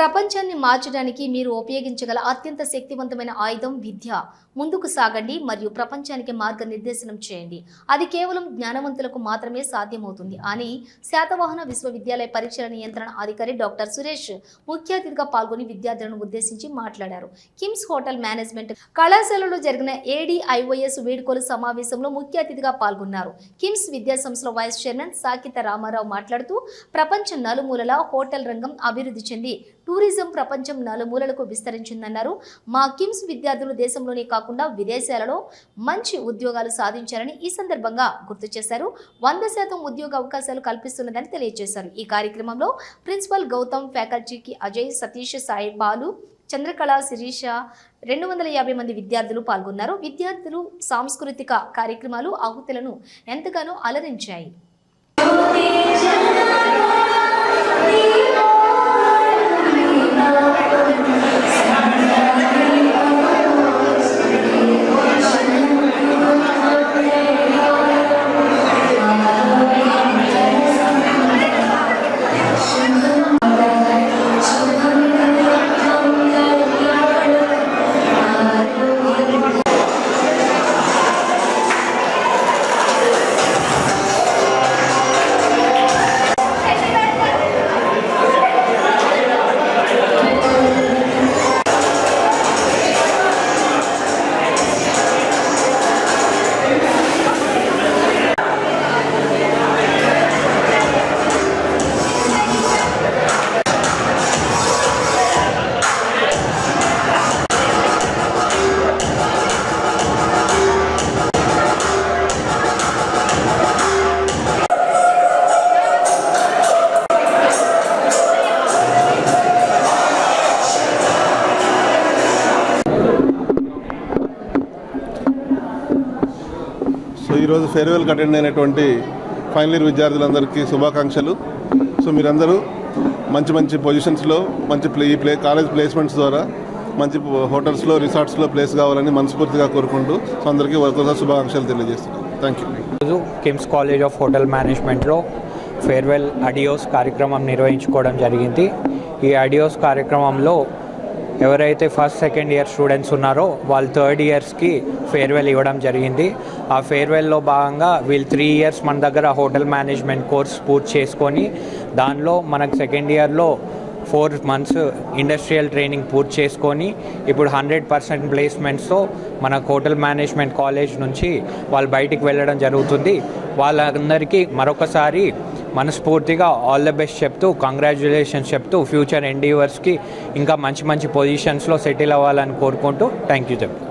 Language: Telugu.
ప్రపంచాన్ని మార్చడానికి మీరు ఉపయోగించగల అత్యంత శక్తివంతమైన ఆయుధం విద్య. ముందుకు సాగండి మరియు ప్రపంచానికి మార్గనిర్దేశనం చేయండి. అది కేవలం జ్ఞానవంతులకు మాత్రమే సాధ్యమవుతుంది. అని శాతవాహన విశ్వవిద్యాలయ పరీక్షల నియంత్రణ అధికారి డాక్టర్ సురేష్ ముఖ్య అతిథిగా పాల్గొని విద్యార్థులను ఉద్దేశించి మాట్లాడారు. కిమ్స్ హోటల్ మేనేజ్మెంట్ కళాశాలలో జరిగిన ఏడీఐఓఎస్ వేడుకలు సమావేశంలో ముఖ్య అతిథిగా పాల్గొన్నారు. కిమ్స్ విద్యాసంస్థల వైస్ చైర్మన్ సాకిత రామారావు మాట్లాడుతూ ప్రపంచ నలుమూలల హోటల్ రంగం అభివృద్ధి చెంది టూరిజం ప్రపంచం నలుమూలలకు విస్తరించిందన్నారు. మా కిమ్స్ విద్యార్థులు దేశంలోనే కాకుండా విదేశాలలో మంచి ఉద్యోగాలు సాధించారని ఈ సందర్భంగా గుర్తు చేశారు. వంద శాతం ఉద్యోగ అవకాశాలు కల్పిస్తున్నదని తెలియజేశారు. ఈ కార్యక్రమంలో ప్రిన్సిపల్ గౌతమ్ ఫ్యాకల్టీకి అజయ్ సతీష్ సాయి బాలు చంద్రకళ శిరీష రెండు వందల యాభై మంది విద్యార్థులు పాల్గొన్నారు. విద్యార్థులు సాంస్కృతిక కార్యక్రమాలు ఆహుతులను ఎంతగానో అలరించాయి. సో ఈరోజు ఫేర్వెల్కి అటెండ్ అయినటువంటి ఫైనల్ ఇయర్ విద్యార్థులందరికీ శుభాకాంక్షలు. సో మీరందరూ మంచి మంచి పొజిషన్స్లో మంచి ప్లే ఈ ప్లే కాలేజ్ ప్లేస్మెంట్స్ ద్వారా మంచి హోటల్స్లో రిసార్ట్స్లో ప్లేస్ కావాలని మనస్ఫూర్తిగా కోరుకుంటూ సో అందరికీ ఒకసారి శుభాకాంక్షలు తెలియజేస్తున్నాను థ్యాంక్ యూ ఈరోజు కిమ్స్ కాలేజ్ ఆఫ్ హోటల్ మేనేజ్మెంట్లో ఫేర్వెల్ అడియోస్ కార్యక్రమం నిర్వహించుకోవడం జరిగింది. ఈ అడియోస్ కార్యక్రమంలో ఎవరైతే ఫస్ట్ సెకండ్ ఇయర్ స్టూడెంట్స్ ఉన్నారో వాళ్ళు థర్డ్ ఇయర్స్కి ఫేర్వెల్ ఇవ్వడం జరిగింది. ఆ ఫేర్వెల్లో భాగంగా వీళ్ళు త్రీ ఇయర్స్ మన దగ్గర హోటల్ మేనేజ్మెంట్ కోర్స్ పూర్తి చేసుకొని దానిలో మనకు సెకండ్ ఇయర్లో ఫోర్ మంత్స్ ఇండస్ట్రియల్ ట్రైనింగ్ పూర్తి చేసుకొని ఇప్పుడు హండ్రెడ్ పర్సెంట్ ప్లేస్మెంట్స్తో మన హోటల్ మేనేజ్మెంట్ కాలేజ్ నుంచి వాళ్ళు బయటికి వెళ్ళడం జరుగుతుంది. వాళ్ళందరికీ మరొకసారి మనస్ఫూర్తిగా ఆల్ ద బెస్ట్ చెప్తూ కంగ్రాచులేషన్స్ చెప్తూ ఫ్యూచర్ ఎండీవర్స్కి ఇంకా మంచి మంచి పొజిషన్స్లో సెటిల్ అవ్వాలని కోరుకుంటూ థ్యాంక్ యూ చెప్తాను